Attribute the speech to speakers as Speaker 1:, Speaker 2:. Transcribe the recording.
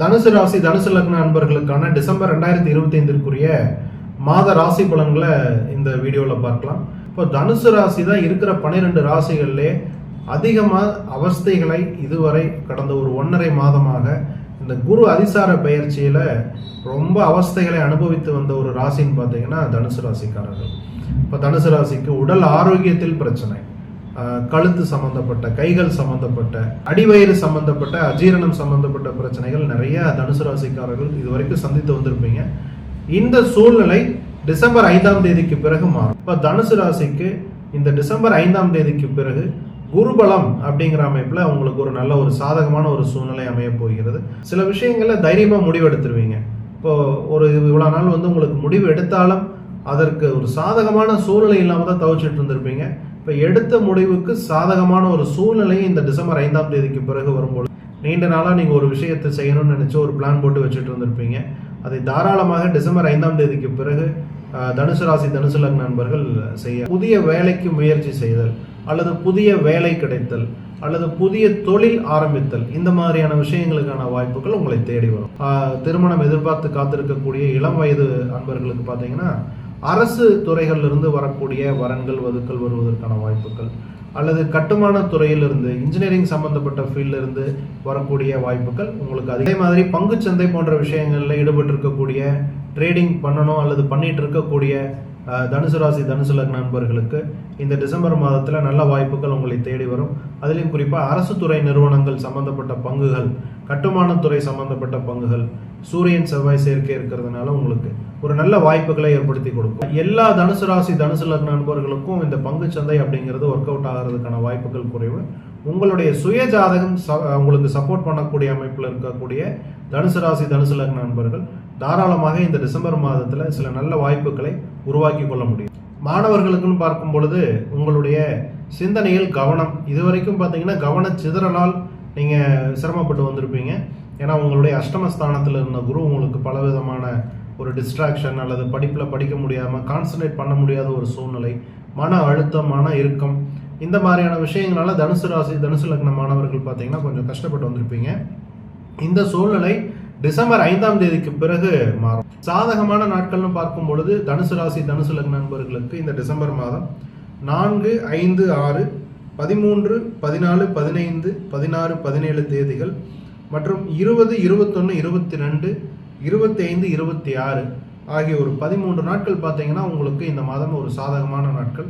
Speaker 1: தனுசு ராசி தனுசு லக்ன அன்பர்களுக்கான டிசம்பர் ரெண்டாயிரத்தி இருபத்தி ஐந்திற்குரிய மாத ராசி பலன்களை இந்த வீடியோவில் பார்க்கலாம். இப்போ தனுசு ராசி தான் இருக்கிற பன்னிரெண்டு ராசிகள்லே அதிகமாக அவஸ்தைகளை இதுவரை கடந்த ஒரு ஒன்றரை மாதமாக இந்த குரு அதிசார பயிற்சியில் ரொம்ப அவஸ்தைகளை அனுபவித்து வந்த ஒரு ராசின்னு பார்த்தீங்கன்னா தனுசு ராசிக்காரர்கள். இப்போ தனுசு ராசிக்கு உடல் ஆரோக்கியத்தில் பிரச்சனை. கழுத்து சம்பந்தப்பட்ட கைகள் சம்பந்தப்பட்ட அடிவயிறு சம்பந்தப்பட்ட அஜீரணம் சம்பந்தப்பட்ட பிரச்சனைகள் நிறைய தனுசு ராசிக்காரர்கள் இதுவரைக்கும் சந்தித்து வந்திருப்பீங்க. இந்த சூழ்நிலை டிசம்பர் ஐந்தாம் தேதிக்கு பிறகு மாறும். இப்போ தனுசு ராசிக்கு இந்த டிசம்பர் ஐந்தாம் தேதிக்கு பிறகு குருபலம் அப்படிங்கிற அமைப்பில் உங்களுக்கு ஒரு நல்ல ஒரு சாதகமான ஒரு சூழ்நிலை அமைய போகிறது. சில விஷயங்களில் தைரியமாக முடிவெடுத்துருவீங்க. இப்போது இப்போ ஒரு இவ்வளோ நாள் வந்து உங்களுக்கு முடிவு எடுத்தாலும் அதற்கு ஒரு சாதகமான சூழ்நிலை இல்லாமல் தான் தவிச்சிட்டு இருந்திருப்பீங்க. இப்போ எடுத்த முடிவுக்கு சாதகமான ஒரு சூழ்நிலை இந்த டிசம்பர் ஐந்தாம் தேதிக்கு பிறகு வரும்போது நீண்ட நாளாக நீங்கள் ஒரு விஷயத்தை செய்யணும்னு நினச்சி ஒரு பிளான் போட்டு வச்சுட்டு இருந்திருப்பீங்க. அதை தாராளமாக டிசம்பர் ஐந்தாம் தேதிக்கு பிறகு தனுசு ராசி தனுசு லக்ன நண்பர்கள் செய்ய. புதிய வேலைக்கு முயற்சி செய்தல் அல்லது புதிய வேலை கிடைத்தல் அல்லது புதிய தொழில் ஆரம்பித்தல் இந்த மாதிரியான விஷயங்களுக்கான வாய்ப்புகள் உங்களை தேடி வரும். ஆஹ், திருமணம் எதிர்பார்த்து காத்திருக்கக்கூடிய இளம் வயது அன்பர்களுக்கு பார்த்தீங்கன்னா அரசு துறைகளிலிருந்து வரக்கூடிய வரன்கள் வதுக்கள் வருவதற்கான வாய்ப்புகள் அல்லது கட்டுமான துறையிலிருந்து இன்ஜினியரிங் சம்பந்தப்பட்ட ஃபீல்டிலிருந்து வரக்கூடிய வாய்ப்புகள் உங்களுக்கு அதே மாதிரி பங்குச்சந்தை போன்ற விஷயங்களில் ஈடுபட்டு இருக்கக்கூடிய ட்ரேடிங் பண்ணணும் அல்லது பண்ணிகிட்டு இருக்கக்கூடிய தனுசு ராசி தனுசு லக்ன நண்பர்களுக்கு இந்த டிசம்பர் மாதத்தில் நல்ல வாய்ப்புகள் உங்களை தேடி வரும். அதிலையும் குறிப்பாக அரசு துறை நிறுவனங்கள் சம்பந்தப்பட்ட பங்குகள் கட்டுமானத்துறை சம்பந்தப்பட்ட பங்குகள் சூரியன் செவ்வாய் சேர்க்கை இருக்கிறதுனால உங்களுக்கு ஒரு நல்ல வாய்ப்புகளை ஏற்படுத்தி கொடுக்கும். எல்லா தனுசு ராசி தனுசு லக்ன நண்பர்களுக்கும் இந்த பங்கு சந்தை அப்படிங்கிறது ஒர்க் அவுட் ஆகிறதுக்கான வாய்ப்புகள் குறைவு. உங்களுடைய சுய ஜாதகம் ச- உங்களுக்கு சப்போர்ட் பண்ணக்கூடிய அமைப்பில் இருக்கக்கூடிய தனுசு ராசி தனுசு லக்ன நண்பர்கள் தாராளமாக இந்த டிசம்பர் மாதத்தில் சில நல்ல வாய்ப்புகளை உருவாக்கி கொள்ள முடியும். மாணவர்களுக்குன்னு பார்க்கும் பொழுது உங்களுடைய சிந்தனையில் கவனம் இதுவரைக்கும் பார்த்தீங்கன்னா கவன சிதறலால் நீங்கள் சிரமப்பட்டு வந்திருப்பீங்க. ஏன்னா உங்களுடைய அஷ்டமஸ்தானத்தில் இருந்த குரு உங்களுக்கு பலவிதமான ஒரு டிஸ்ட்ராக்ஷன் அல்லது படிப்பில் படிக்க முடியாமல் கான்சன்ட்ரேட் பண்ண முடியாத ஒரு சூழ்நிலை மன அழுத்தம் மன இறுக்கம் இந்த மாதிரியான விஷயங்களால் தனுசு ராசி தனுசு லக்ன மாணவர்கள் பார்த்தீங்கன்னா கொஞ்சம் கஷ்டப்பட்டு வந்திருப்பீங்க. இந்த சூழ்நிலை டிசம்பர் ஐந்தாம் தேதிக்கு பிறகு மாறும். சாதகமான நாட்கள்னு பார்க்கும் பொழுது தனுசு ராசி தனுசு லக்ன நண்பர்களுக்கு இந்த டிசம்பர் மாதம் நான்கு ஐந்து ஆறு பதிமூன்று பதினாலு பதினைந்து பதினாறு பதினேழு தேதிகள் மற்றும் இருபது இருபத்தொன்று இருபத்தி ரெண்டு இருபத்தி ஐந்து இருபத்தி ஆறு ஆகிய ஒரு பதிமூன்று நாட்கள் பார்த்தீங்கன்னா உங்களுக்கு இந்த மாதம் ஒரு சாதகமான நாட்கள்.